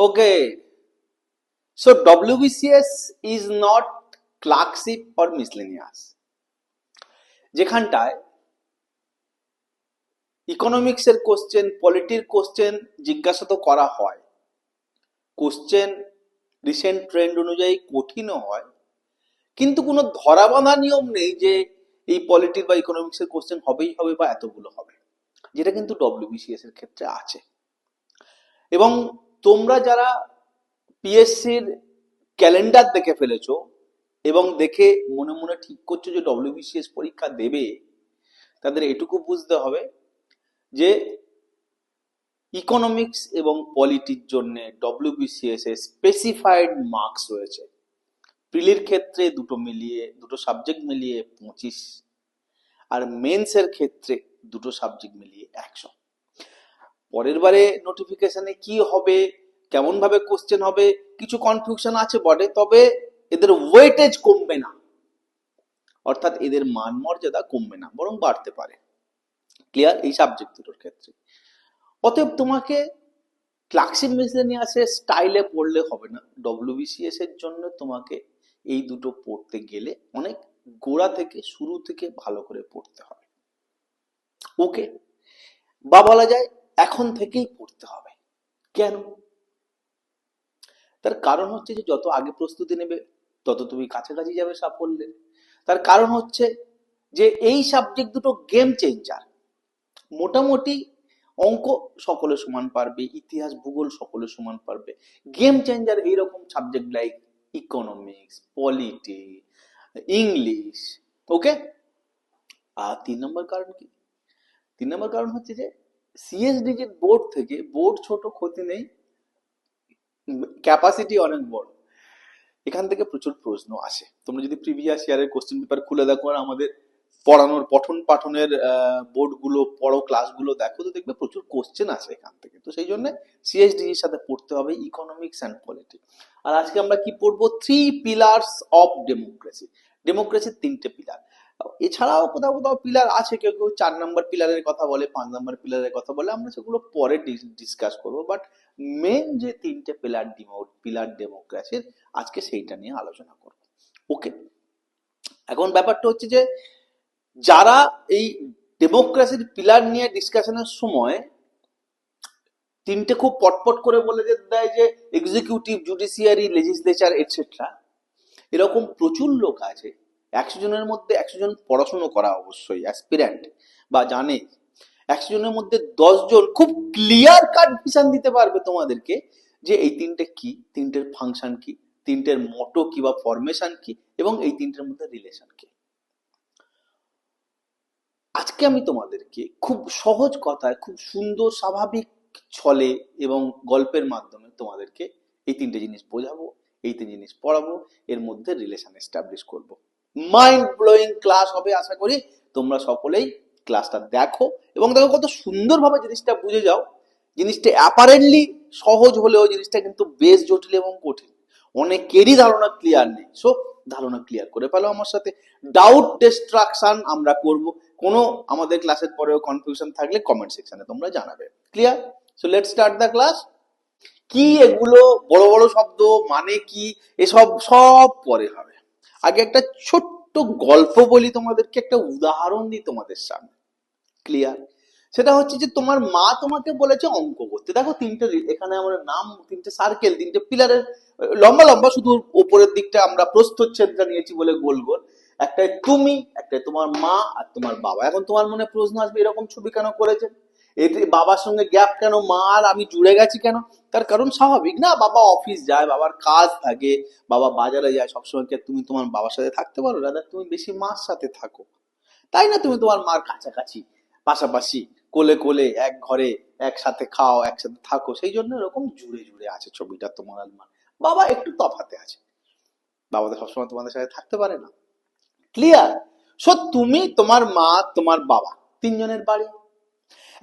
Okay. So WBCS is not clerkship or miscellaneous. যেখানটায় ইকোনমিক্সের question পলিটির question জিজ্ঞাসা তো করা হয় কোশ্চেন রিসেন্ট ট্রেন্ড অনুযায়ী কঠিনও হয় কিন্তু কোনো ধরাবাঁধা নিয়ম নেই যে এই পলিটির বা ইকোনমিক্সের কোশ্চেন হবেই হবে বা এতগুলো হবে যেটা কিন্তু ডব্লিউবিসিএস এর ক্ষেত্রে আছে এবং তোমরা যারা পিএসসির ক্যালেন্ডার দেখে ফেলেছো এবং দেখে মনে মনে ঠিক করছ যে ডব্লিউবিসিএস পরীক্ষা দেবে, তাদের এটুকু বুঝতে হবে যে ইকোনমিক্স এবং পলিটির জন্য ডব্লিউবিসিএস এর স্পেসিফাইড মার্কস রয়েছে। প্রিলির ক্ষেত্রে দুটো মিলিয়ে, দুটো সাবজেক্ট মিলিয়ে পঁচিশ, আর মেন্সের ক্ষেত্রে দুটো সাবজেক্ট মিলিয়ে একশো। পরের বারে নোটিফিকেশনে কি হবে, কেমন ভাবে কোশ্চেন হবে, কিছু কনফিউশন আছে বটে, তবে এদের ওয়েটেজ কমবে না। অর্থাৎ এদের মান মর্যাদা কমবে না, বরং বাড়তে পারে। ক্লিয়ার এই সাবজেক্ট দুটোর ক্ষেত্রে। অতএব তোমাকে ক্লাক্সিম মিসলেনিয়াসের স্টাইলে পড়লে হবে না। ডব্লিউবিসিএস এর জন্য তোমাকে এই দুটো পড়তে গেলে অনেক গোড়া থেকে শুরু থেকে ভালো করে পড়তে হবে। ওকে বা বলা যায় এখন থেকেই পড়তে হবে। কেন? তার কারণ হচ্ছে যে যত আগে প্রস্তুতি নেবে, তত তুমি কাছাকাছি যাবে সাফল্যে। তার কারণ হচ্ছে যে এই সাবজেক্ট দুটো গেম চেঞ্জার মোটামুটি অঙ্ক সকলে সমান পারবে, ইতিহাস, ভূগোল সকলে সমান পারবে। গেম চেঞ্জার এইরকম subject like economics polity English okay আর তিন নম্বর কারণ কি? তিন নম্বর কারণ হচ্ছে যে সিএসডিজির বোর্ড থেকে বোর্ড ছোট ক্ষতি নেই ক্যাপাসিটি অনেক বড়। এখান থেকে প্রচুর প্রশ্ন আসে। তোমরা যদি প্রিভিয়াস ইয়ারের কোশ্চেন পেপার খুলে দেখো আর আমাদের পড়ানোর, পঠন পাঠনের বোর্ডগুলো পড়ো ক্লাসগুলো দেখো, তো দেখবে প্রচুর কোশ্চেন আসে এখান থেকে। তো সেই জন্য সিএসডির সাথে পড়তে হবে ইকোনমিক্স অ্যান্ড পলিটি আর আজকে আমরা কি পড়ব? থ্রি পিলার্স অফ ডেমোক্রেসি ডেমোক্রেসির তিনটে পিলার এছাড়াও কোথাও কোথাও পিলার আছে, কেউ কেউ চার নম্বর পিলারের কথা বলে, পাঁচ নম্বর পিলারের কথা বলে, আমরা সেগুলো পরে ডিসকাস করব। বাট মেন যে তিনটে পিলার পিলার ডেমোক্রেসির আজকে সেইটা নিয়ে আলোচনা করব। ওকে এখন ব্যাপারটা হচ্ছে যে, যারা এই ডেমোক্রেসির পিলার নিয়ে ডিসকাশনের সময় তিনটে খুব পটপট করে বলে দেয় যে এক্সিকিউটিভ জুডিশিয়ারি লেজিসলেচার এটসেট্রা এরকম প্রচুর লোক আছে একশো জনের মধ্যে একশো জন পড়াশুনো করা অবশ্যই অ্যাসপিরেন্ট বা জানে। একশো জনের মধ্যে দশ জন খুব ক্লিয়ার কাট ভিশন দিতে পারবে তোমাদেরকে যে এই তিনটে কি? তিনটের ফাংশন কি? তিনটের মোটো কি বা ফরমেশন কি? এবং এই তিনটের মধ্যে রিলেশন কি? আজকে আমি তোমাদেরকে খুব সহজ কথায়, খুব সুন্দর স্বাভাবিক ছলে এবং গল্পের মাধ্যমে তোমাদেরকে এই তিনটে জিনিস বোঝাবো, এই তিন জিনিস পড়াবো, এর মধ্যে রিলেশন এস্টাবলিশ করব। মাইন্ড ব্লোয়িং ক্লাস হবে, আশা করি। তোমরা সকলেই ক্লাসটা দেখো এবং দেখো কত সুন্দরভাবে জিনিসটা বুঝে যাও। জিনিসটা অ্যাপারেন্টলি সহজ হলেও জিনিসটা কিন্তু বেশ জটিল এবং কঠিন। অনেকেরই ধারণা ক্লিয়ার নেই। সো ধারণা ক্লিয়ার করে ফেলো আমার সাথে। ডাউট ডিস্ট্রাকশন আমরা করব। কোনো আমাদের ক্লাসের পরেও কনফিউশন থাকলে কমেন্ট সেকশনে তোমরা জানাবে। Clear so let start the class কি এগুলো বড় বড় শব্দ মানে কি? এসব সব পরে হবে। আগে একটা ছোট্ট গল্প বলি তোমাদেরকে, একটা উদাহরণ দিই তোমাদের সামনে। ক্লিয়ার সেটা হচ্ছে যে তোমার মা তোমাকে বলেছে অঙ্ক করতে। দেখো তিনটে এখানে আমরা নাম, তিনটে সার্কেল তিনটে পিলারের লম্বা লম্বা শুধু ওপরের দিকটা আমরা প্রস্থচ্ছেদটা নিয়েছি বলে গোল গোল। একটাই তুমি, একটাই তোমার মা আর তোমার বাবা। এখন তোমার মনে প্রশ্ন আসবে, এরকম ছবি কেন করেছে? এতে বাবার সঙ্গে গ্যাপ কেন? মা আর আমি জুড়ে গেছি কেন? তার কারণ স্বাভাবিক না? বাবা অফিস যায়, বাবার কাজ থাকে, বাবা বাজারে যায়, সবসময় তুমি তোমার বাবার সাথে থাকতে পারো? দাদা তুমি বেশি মার সাথে থাকো। তাই না? তুমি তোমার মার কাছাকাছি, পাশাপাশি কোলে কোলে, এক ঘরে, একসাথে খাও, একসাথে থাকো, সেই জন্য এরকম জুড়ে জুড়ে আছে ছবিটা তোমার আর মা। বাবা একটু তফাতে আছে। বাবা তো সবসময় তোমাদের সাথে থাকতে পারে না। ক্লিয়ার সো তুমি, তোমার মা, তোমার বাবা, তিনজনের বাড়ি।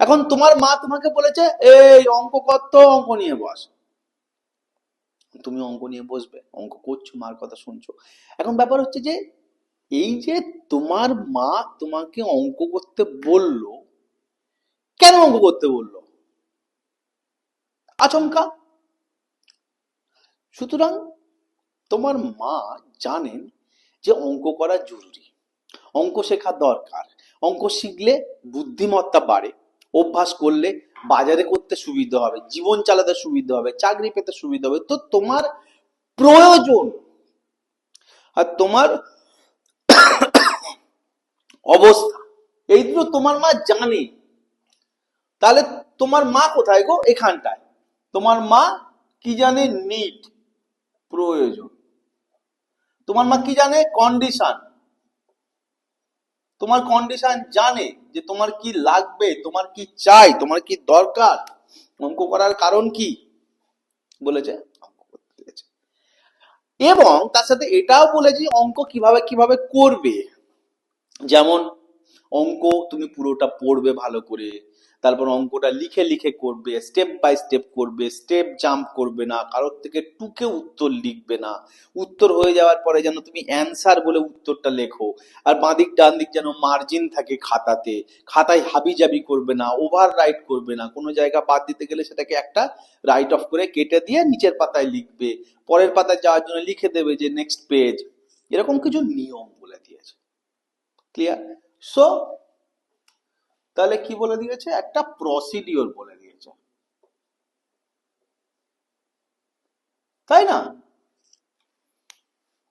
এখন তোমার মা তোমাকে বলেছে, এই অঙ্ক কত অঙ্ক নিয়ে বস। তুমি অঙ্ক নিয়ে বসবে, অঙ্ক করছ, মার কথা শুনছো। এখন ব্যাপার হচ্ছে যে, এই যে তোমার মা তোমাকে অঙ্ক করতে বলল, কেন অঙ্ক করতে বলল? আচমকা। সুতরাং তোমার মা জানেন যে অঙ্ক করা জরুরি। অঙ্ক শেখা দরকার। অঙ্ক শিখলে বুদ্ধিমত্তা বাড়ে। অভ্যাস করলে বাজারে করতে সুবিধা হবে, জীবন চালাতে সুবিধা হবে, চাকরি পেতে সুবিধা হবে। তো তোমার প্রয়োজন আর তোমার অবস্থা, এই দুটো তোমার মা জানে। তাহলে তোমার মা কোথায় গো? এখানটায়। তোমার মা কি জানে? নিড প্রয়োজন। তোমার মা কি জানে? কন্ডিশন তোমার কন্ডিশন জানে যে তোমার কি লাগবে, তোমার কি চাই, তোমার কি দরকার, অঙ্ক করার কারণ কি? বলেছে এবং তার সাথে এটাও বলেছি অঙ্ক কীভাবে কীভাবে করবে। যেমন অঙ্ক তুমি পুরোটা পড়বে ভালো করে। তারপর অঙ্কটা লিখে লিখে করবে স্টেপ বাই স্টেপ করবে স্টেপ জাম্প করবে না, কারোর থেকে টুকে উত্তর লিখবে না। উত্তর হয়ে যাওয়ার পরে যেন তুমি অ্যান্সার বলে উত্তরটা লেখো। আর বাঁদিক ডান দিক যেন মার্জিন থাকে খাতাতে। খাতায় হাবি জাবি করবে না ওভার রাইট করবে না। কোনো জায়গা বাদ দিতে গেলে সেটাকে একটা রাইট অফ করে কেটে দিয়ে নিচের পাতায় লিখবে। পরের পাতায় যাওয়ার জন্য লিখে দেবে যে নেক্সট পেজ এরকম কিছু নিয়ম বলে দিয়েছে। ক্লিয়ার সো তাহলে কি বলে দিয়েছে? একটা প্রসিডিওর বলে দিয়েছে। তাই না?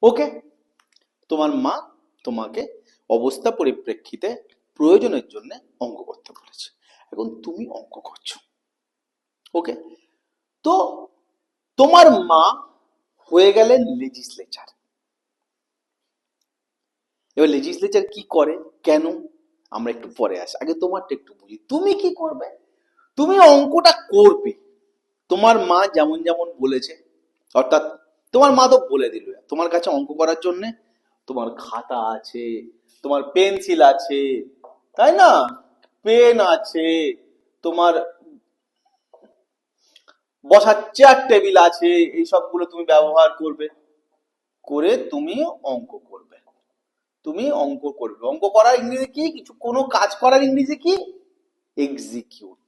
ওকে তোমার মা তোমাকে অবস্থা পরিপ্রেক্ষিতে প্রয়োজনের জন্য অঙ্ক করতে বলেছে। এখন তুমি অঙ্ক করছ। ওকে তো তোমার মা হয়ে গেলেন লেজিসলেচার এবার লেজিসলেচার কি করে? কেন? আমরা একটু পরে আসি। আগে তোমারটা একটু বুঝি। তুমি কি করবে? তুমি অঙ্কটা করবে। তোমার মা যেমন যেমন বলেছে, অর্থাৎ তোমার মা তো বলে দিল। তোমার কাছে অঙ্ক করার জন্য তোমার খাতা আছে, তোমার পেন্সিল আছে, তাই না? পেন আছে, তোমার বসার চেয়ার টেবিল আছে, এই সবগুলো তুমি ব্যবহার করবে। করে তুমি অঙ্ক করবে। তুমি অঙ্ক করবে। অঙ্ক করার ইংরেজি কি? কিছু কোনো কাজ করার ইংরেজি কি? এক্সিকিউট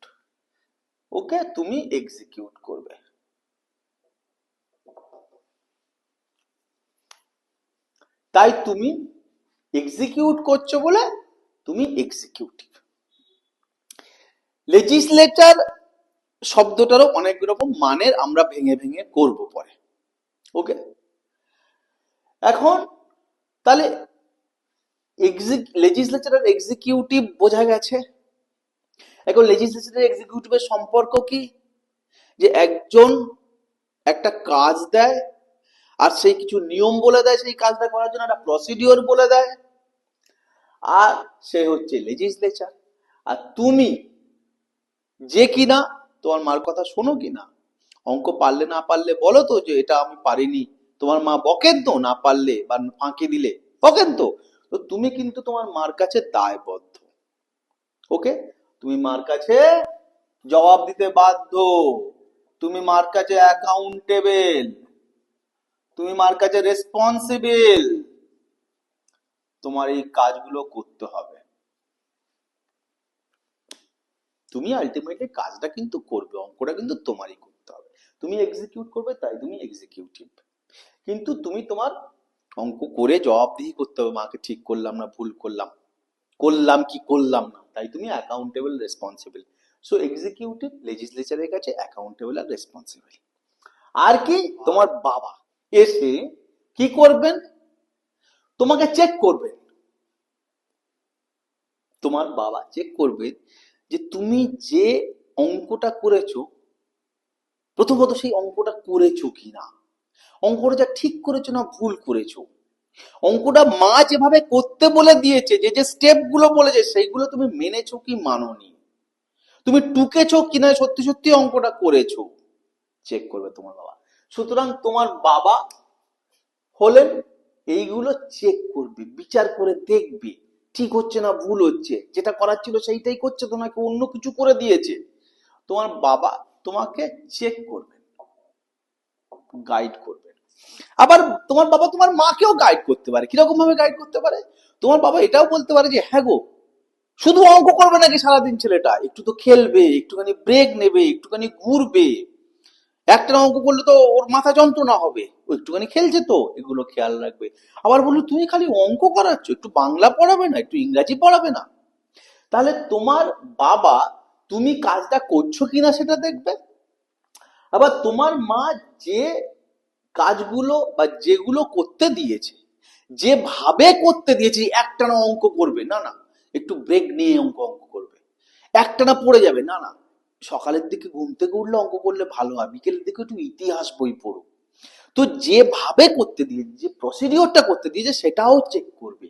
ওকে, তুমি এক্সিকিউট করবে। তাই তুমি এক্সিকিউট করছ বলে তুমি এক্সিকিউটিভ লেজিসলেচার শব্দটারও অনেক রকম মানের আমরা ভেঙে ভেঙে করব পরে। ওকে? এখন তাহলে লেজিসলেচারের এক্সিকিউটিভ বোঝা গেছে? এখন লেজিসলেচারের এক্সিকিউটিভের সম্পর্ক কি? যে একজন একটা কাজ দেয়, আর সেই কিছু নিয়ম বলে দেয়, সেই কাজটা করার জন্য একটা প্রসিডিওর বলে দেয়, আর সে হচ্ছে লেজিসলেচার আর তুমি যে কিনা, তোমার মার কথা শোনো কিনা? অঙ্ক পারলে না পারলে বলো তো যে এটা আমি পারিনি। তোমার মা বকেন তো না পারলে বা ফাঁকি দিলে? বকেন তো। তো তুমি কিন্তু তোমার মার কাছে দায়বদ্ধ। ওকে তুমি মার কাছে জবাব দিতে বাধ্য। তুমি মার কাছে অ্যাকাউন্টেবল তুমি মার কাছে রেসপন্সিবল তোমার এই কাজগুলো করতে হবে। তুমি আলটিমেটলি কাজটা কিন্তু করবে, অঙ্কটা কিন্তু তোমারই করতে হবে। তুমি এক্সিকিউট করবে, তাই তুমি এক্সিকিউটিভ কিন্তু তুমি তোমার অঙ্ক করে জবাবদিহি করতে হবে, মাকে ঠিক করলাম না, ভুল করলাম। করলাম কি, করলাম না, তাই তুমি অ্যাকাউন্টেবল রেসপন্সিবল সো এক্সিকিউটিভ লেজিসলেচারের কাছে অ্যাকাউন্টেবল আর রেসপন্সিবল আর কি? তোমার বাবা এসে কি করবেন? তোমাকে চেক করবেন। তোমার বাবা চেক করবে যে তুমি যে অঙ্কটা করেছ, প্রথমত সেই অঙ্কটা করেছ কিনা। অঙ্কটা যা ঠিক করেছ না ভুল করেছ? অঙ্কটা মা যেভাবে করতে বলে দিয়েছে, যে যে স্টেপগুলো বলেছে, সেইগুলো তুমি মেনেছো কি মানোনি? তুমি টুকেছো কিনা সত্যি সত্যি অঙ্কটা করেছ? চেক করবে তোমার বাবা। সুতরাং তোমার বাবা হলেন এইগুলো চেক করবে, বিচার করে দেখবে, ঠিক হচ্ছে না ভুল হচ্ছে। যেটা করার ছিল সেইটাই করছে, তোমাকে অন্য কিছু করে দিয়েছে। তোমার বাবা তোমাকে চেক করবেন গাইড করবেন আবার তোমার বাবা তোমার মাকেও গাইড করতে পারে। কীরকম ভাবে গাইড করতে পারে? তোমার বাবা এটাও বলতে পারে যে হ্যাঁ গো, শুধু অঙ্ক করবে নাকি সারাদিন ছেলেটা? একটু তো খেলবে, একটুখানি ব্রেক নেবে, একটুখানি ঘুরবে। একটা অঙ্ক করলে তো ওর মাথা যন্ত্রণা হবে। ও একটুখানি খেলছে তো, এগুলো খেয়াল রাখবে। আবার বলল, তুমি খালি অঙ্ক করাচ্ছ, একটু বাংলা পড়াবে না, একটু ইংরাজি পড়াবে না? তাহলে তোমার বাবা তুমি কাজটা করছ কিনা সেটা দেখবে? আবার তোমার মা যে কাজগুলো বা যেগুলো করতে দিয়েছে, যেভাবে করতে দিয়েছে, একটানা অঙ্ক করবে, না না, একটু ব্রেক নিয়ে অঙ্ক অঙ্ক করবে। একটানা পড়ে যাবে, না না, সকালের দিকে ঘুম থেকে উঠলে অঙ্ক করলে ভালো হয়, বিকেলের দিকে একটু ইতিহাস বই পড়ো। তো যেভাবে করতে দিয়েছে, যে প্রসিডিওরটা করতে দিয়েছে, সেটাও চেক করবে।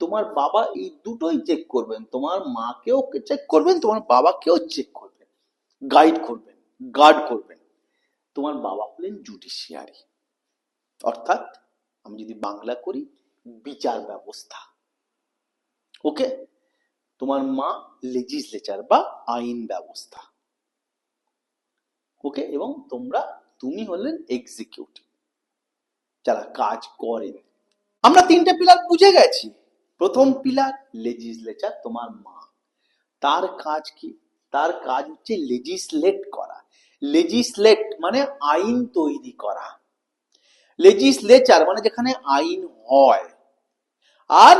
তোমার বাবা এই দুটোই চেক করবেন, তোমার মাকেও চেক করবেন, তোমার বাবাকেও চেক করবেন গাইড করবেন গার্ড করবেন। তোমার বাবা হলেন জুডিশিয়ারি অর্থাৎ আমি যদি বাংলা করি, বিচার ব্যবস্থা। ওকে? তোমার মা লেজিসলেচার বা আইন ব্যবস্থা। ওকে? এবং তোমরা, তুমি হলেন এক্সিকিউটিভ যারা কাজ করেন। আমরা তিনটে পিলার বুঝে গেছি। প্রথম পিলার লেজিসলেচার তোমার মা। তার কাজ কি? তার কাজ হচ্ছে লেজিসলেট করা। লেজিসলেট মানে আইন তৈরি করা। লেজিসলেচার মানে যেখানে আইন হয়। আর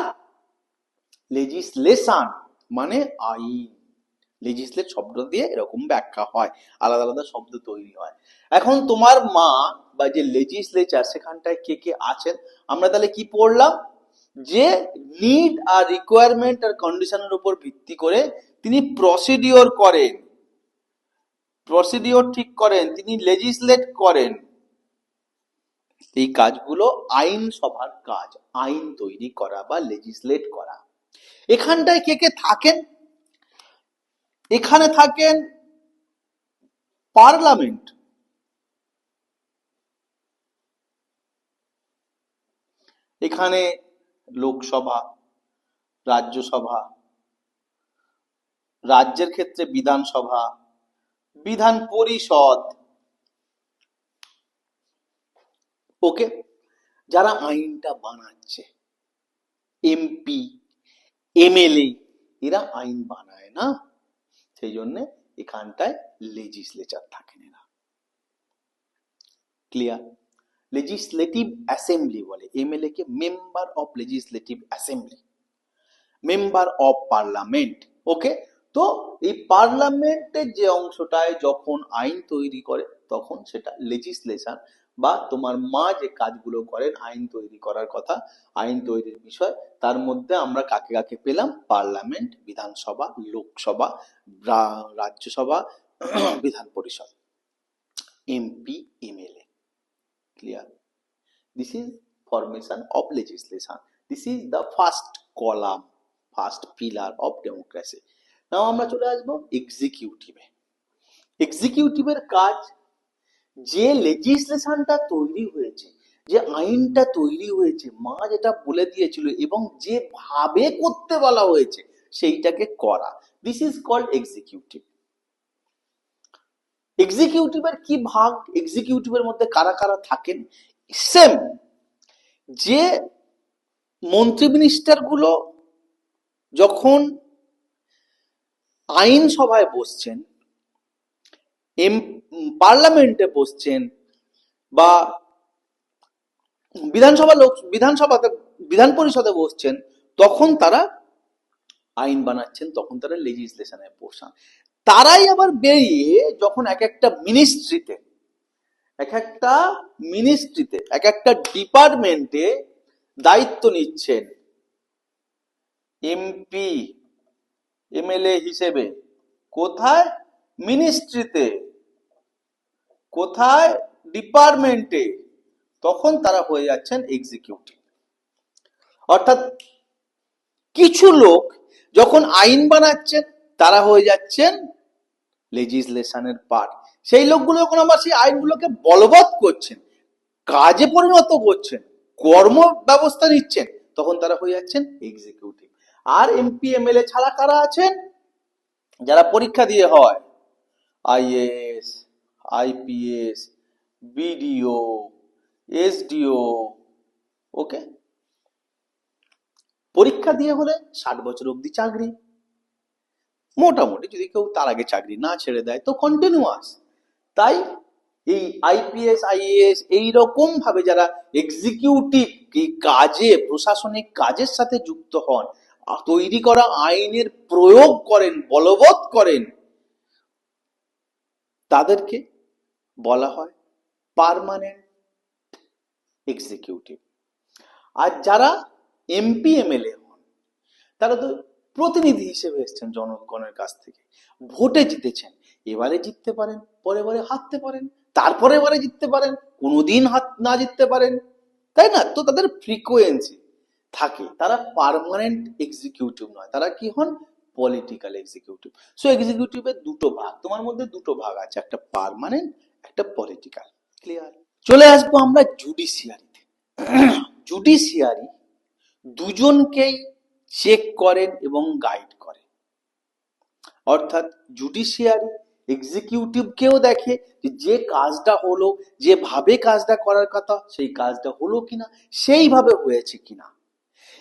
লেজিসলেশন মানে আইন। লেজিসলেট শব্দ দিয়ে এরকম ব্যাখ্যা হয়, আলাদা আলাদা শব্দ তৈরি হয়। এখন তোমার মা বা যে লেজিসলেচার সেখানটায় কে কে আছেন, আমরা তাহলে কি পড়লাম? যে নিড আর রিকোয়ারমেন্ট আর কন্ডিশনের উপর ভিত্তি করে তিনি প্রসিডিওর করেন। প্রসিডিওর ঠিক করেন, তিনি লেজিসলেট করেন। এই কাজগুলো আইন সভার কাজ, আইন তৈরি করা বা লেজিসলেট করা। এখানটায় কে কে থাকেন? এখানে থাকেন পার্লামেন্ট। এখানে লোকসভা, রাজ্যসভা, রাজ্যের ক্ষেত্রে বিধানসভা বিধান পরিষদ। ওকে? যারা আইনটা বানাচ্ছে, এমপি, এমএলএ, এরা আইন বানায় না। সেই জন্য এখানটায় লেজিসলেচার থাকেন এরা। ক্লিয়ার লেজিসলেটিভ অ্যাসেম্বলি বলে, MLA K member of legislative assembly member of parliament okay তো এই পার্লামেন্টের যে অংশটায় যখন আইন তৈরি করে, তখন সেটা লেজিসলেশন বা তোমার মা যে কাজগুলো করেন, আইন তৈরি করার কথা, আইন তৈরির বিষয়, তার মধ্যে আমরা কাকে কাকে পেলাম? পার্লামেন্ট, বিধানসভা, Lok Sabha Rajya Sabha Vidhan Parishad MP MLA clear this is formation of legislation. This is the first column first pillar of democracy now আমরা চলে আসব এক্সিকিউটিভে এক্সিকিউটিভের কাজ যে লেজিসলেশনটা তৈরি হয়েছে, যে আইনটা তৈরি হয়েছে, মা যেটা বলে দিয়েছিল এবং যেভাবে করতে বলা হয়েছে, সেইটাকে করা। দিস ইজ কল্ড এক্সিকিউটিভ এক্সিকিউটিভের কি ভাগ? এক্সিকিউটিভের মধ্যে কারা কারা থাকেন? সেম যে মন্ত্রী মিনিস্টারগুলো যখন আইন সভায় বসছেন, এম, পার্লামেন্টে বসছেন বা বিধানসভা লোক, বিধানসভাতে, বিধান পরিষদে বসছেন, তখন তারা আইন বানাচ্ছেন, তখন তারা লেজিসলেশনে বসান। তারাই আবার বেরিয়ে যখন এক একটা মিনিস্ট্রিতে এক একটা মিনিস্ট্রিতে এক একটা ডিপার্টমেন্টে দায়িত্ব নিচ্ছেন এমপি এমএলএ হিসেবে। কোথায়? মিনিস্ট্রিতে। কোথায়? ডিপার্টমেন্টে। তখন তারা হয়ে যাচ্ছেন এক্সিকিউটিভ অর্থাৎ কিছু লোক যখন আইন বানাচ্ছেন, তারা হয়ে যাচ্ছেন লেজিসলেশনের পার্ট সেই লোকগুলো যখন আবার সেই আইনগুলোকে বলবৎ করছেন, কাজে পরিণত করছেন কর্ম ব্যবস্থা নিচ্ছেন, তখন তারা হয়ে যাচ্ছেন এক্সিকিউটিভ আর এমপি এমএলএ ছাড়া কারা আছেন? যারা পরীক্ষা দিয়ে হয়। IAS IPS BDO SDO okay পরীক্ষা দিয়ে হলে ষাট বছর অবধি চাকরি। মোটামুটি যদি কেউ তার আগে চাকরি না ছেড়ে দেয় তো কন্টিনিউয়াস তাই এই আইপিএস আইএএস এইরকম ভাবে যারা এক্সিকিউটিভ কাজে, প্রশাসনিক কাজের সাথে যুক্ত হন তৈরি করা আইনের প্রয়োগ করেন, বলবৎ করেন, তাদেরকে বলা হয় পার্মানেন্ট এক্সিকিউটিভ আর যারা এমপি এমএলএ হন, তারা তো প্রতিনিধি হিসেবে এসেছেন জনগণের কাছ থেকে। ভোটে জিতেছেন, এবারে জিততে পারেন পরে বারে হারতে পারেন তারপরে এবারে জিততে পারেন, কোনোদিন হাত না জিততে পারেন। তাই না? তো তাদের ফ্রিকোয়েন্সি থাকে। তারা পারমানেন্ট এক্সিকিউটিভ নয়। তারা কি হন? পলিটিক্যাল এক্সিকিউটিভ সো এক্সিকিউটিভের দুটো ভাগ। তোমার মধ্যে দুটো ভাগ আছে। একটা পার্মানেন্ট একটা পলিটিক্যাল ক্লিয়ার চলে আসব আমরা জুডিশিয়ারিতে জুডিশিয়ারি দুজনকেই চেক করেন এবং গাইড করে অর্থাৎ জুডিশিয়ারি এক্সিকিউটিভকেও দেখে যে যে কাজটা হলো যেভাবে কাজটা করার কথা, সেই কাজটা হলো কিনা, সেইভাবে হয়েছে কিনা।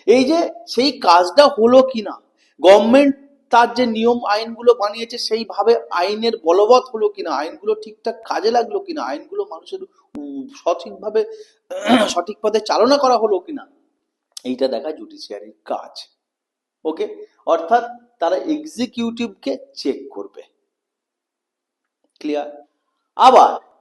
এই যে সেই কাজটা হলো কিনা? গভর্নমেন্ট তার যে নিয়ম আইনগুলো বানিয়েছে, সেইভাবে আইনের বলবৎ হলো কিনা? আইনগুলো ঠিকঠাক কাজে লাগল কিনা? আইনগুলো মানুষের সঠিকভাবে, সঠিক পথে চালনা করা হলো কিনা? এইটা দেখা জুডিশিয়ারির কাজ। ওকে অর্থাৎ তারা এক্সিকিউটিভকে চেক করবে। ক্লিয়ার আবার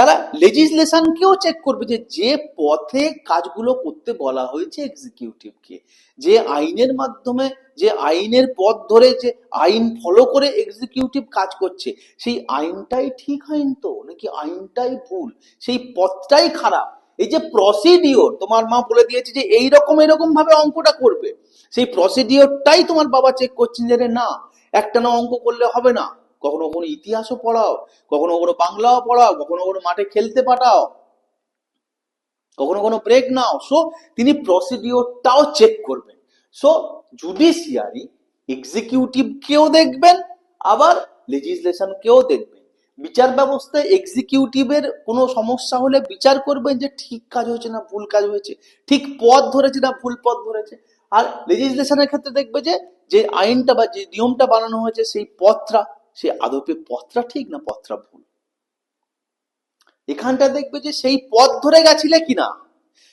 তারা লেজিসলেশনকেও চেক করবে যে যে পথে কাজগুলো করতে বলা হয়েছে এক্সিকিউটিভকে যে আইনের মাধ্যমে, যে আইনের পথ ধরে যে আইন ফলো করে এক্সিকিউটিভ কাজ করছে, সেই আইনটাই ঠিক আইন তো? নাকি আইনটাই ভুল? সেই পথটাই খারাপ? এই যে প্রসিডিওর তোমার মা বলে দিয়েছে যে, এইরকম এরকম ভাবে অঙ্কটা করবে। সেই প্রসিডিওরটাই তোমার বাবা চেক করছেন যে না, একটা না অঙ্ক করলে হবে না। কখনো কখনো ইতিহাসও পড়াও, কখনো কোনো বাংলাও পড়াও, কখনো কোনো মাঠে খেলতে পাঠাও, কখনো কোনো ব্রেক নাও। সো তিনি প্রসিডিওরটাও চেক করবেন। সো জুডিশিয়ারি এক্সিকিউটিভকেও দেখবেন, আবার লেজিসলেশনকেও দেখবেন। বিচার ব্যবস্থায় এক্সিকিউটিভের কোনো সমস্যা হলে বিচার করবেন যে ঠিক কাজ হয়েছে না ভুল কাজ হয়েছে, ঠিক পথ ধরেছে না ভুল পথ ধরেছে। আর লেজিসলেশনের ক্ষেত্রে দেখবে যে যে আইনটা বা যে নিয়মটা বানানো হয়েছে, সেই পথটা সেই আদপে পথটা ঠিক না পথটা ভুল? এখানটা দেখবে যে সেই পথ ধরে গেছিলে কিনা?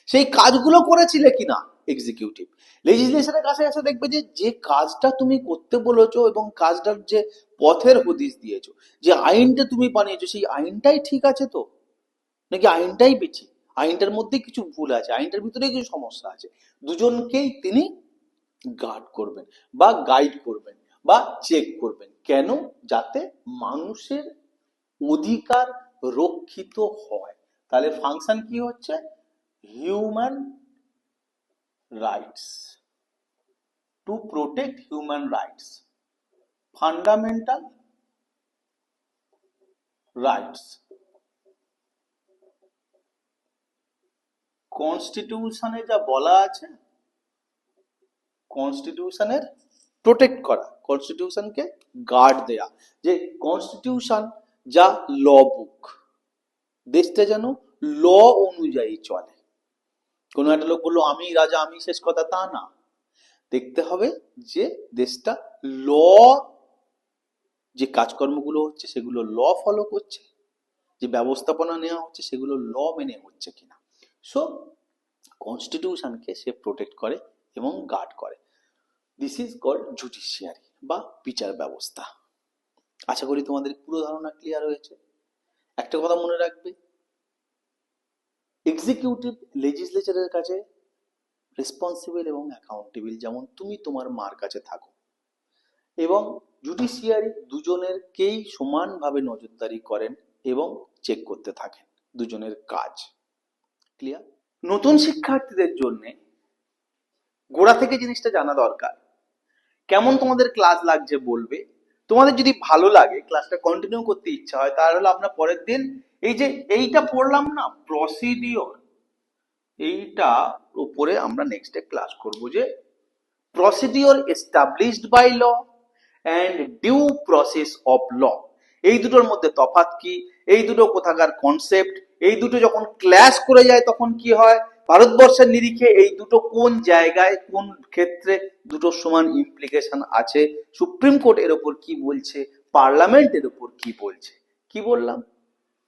সেই কাজগুলো করেছিলে কিনা? এক্সিকিউটিভ লেজিসলেশনের কাছে কাছে দেখবে যে যে কাজটা তুমি করতে বলেছ এবং কাজটার যে পথের হদিস দিয়েছ, যে আইনটা তুমি বানিয়েছো, সেই আইনটাই ঠিক আছে তো? নাকি আইনটাই বেশি আইনটার মধ্যে কিছু ভুল আছে, আইনটার ভিতরে কিছু সমস্যা আছে। দুজনকেই তিনি গার্ড করবেন বা গাইড করবেন বা চেক করবেন। কেন? যাতে মানুষের অধিকার রক্ষিত হয়। তাহলে ফাংশন কি হচ্ছে? Human rights to protect human rights fundamental rights কনস্টিটিউশনে যা বলা আছে কনস্টিটিউশনের প্রোটেক্ট করা। কনস্টিটিউশনকে গার্ড দেয়া। যে কনস্টিটিউশন যা ল বুক দেশটা যেন ল অনুযায়ী চলে। কোনো একটা লোক বলল, আমি রাজা, আমি শেষ কথা। তা না। দেখতে হবে যে দেশটা ল যে কাজকর্মগুলো হচ্ছে, সেগুলো ল ফলো করছে, যে ব্যবস্থাপনা নেওয়া হচ্ছে, সেগুলো ল মেনে হচ্ছে কিনা। সো কনস্টিটিউশনকে সে প্রোটেক্ট করে এবং গার্ড করে। দিস ইজ কল্ড জুডিশিয়ারি বা বিচার ব্যবস্থা। আশা করি তোমাদের পুরো ধারণা ক্লিয়ার হয়েছে। একটা কথা মনে রাখবে এক্সিকিউটিভ লেজিসলেচারের কাছে রেসপন্সিবল এবং অ্যাকাউন্টেবল যেমন তুমি তোমার মার কাছে থাকো। এবং জুডিশিয়ারি দুজনেরকেই সমানভাবে নজরদারি করেন এবং চেক করতে থাকেন দুজনের কাজ। ক্লিয়ার নতুন শিক্ষার্থীদের জন্য গোড়া থেকে জিনিসটা জানা দরকার। কেমন তোমাদের ক্লাস লাগছে বলবে? তোমাদের যদি ভালো লাগে ক্লাসটা কন্টিনিউ করতে ইচ্ছা হয়, তাহলে আপনার পরের দিন এই যে এইটা পড়লাম না প্রসিডিওর এইটা উপরে আমরা নেক্সট ক্লাস করব যে procedure established by law and due process of law এই দুটোর মধ্যে তফাৎ কি? এই দুটো কোথাকার কনসেপ্ট এই দুটো যখন ক্ল্যাশ করে যায় তখন কি হয়? ভারতবর্ষের নিরিখে এই দুটো কোন জায়গায়, কোন ক্ষেত্রে দুটো সমান ইমপ্লিকেশন আছে? সুপ্রিম কোর্ট এর ওপর কি বলছে? পার্লামেন্ট এর ওপর কি বলছে? কি বললাম?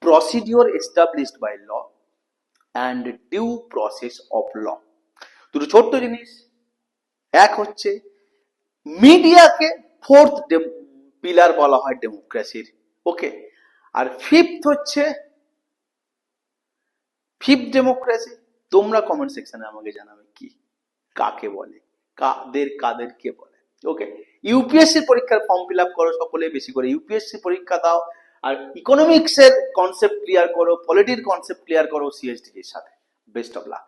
Procedure established by law and due process of law দুটো ছোট্ট জিনিস। এক হচ্ছে, মিডিয়াকে ফোর্থ পিলার বলা হয় ডেমোক্রেসির ওকে আর ফিফথ হচ্ছে ফিফথ ডেমোক্রেসি তোমরা কমেন্ট সেকশনে আমাকে জানাবে কি, কাকে বলে, কাদের, কাদেরকে বলে। ওকে ইউপিএসসি পরীক্ষার ফর্ম ফিল আপ করো সকলে বেশি করে। ইউপিএসসি পরীক্ষা দাও আর ইকোনমিক্সের কনসেপ্ট ক্লিয়ার করো পলিটির কনসেপ্ট ক্লিয়ার করো সিএসডি এর সাথে। Best of luck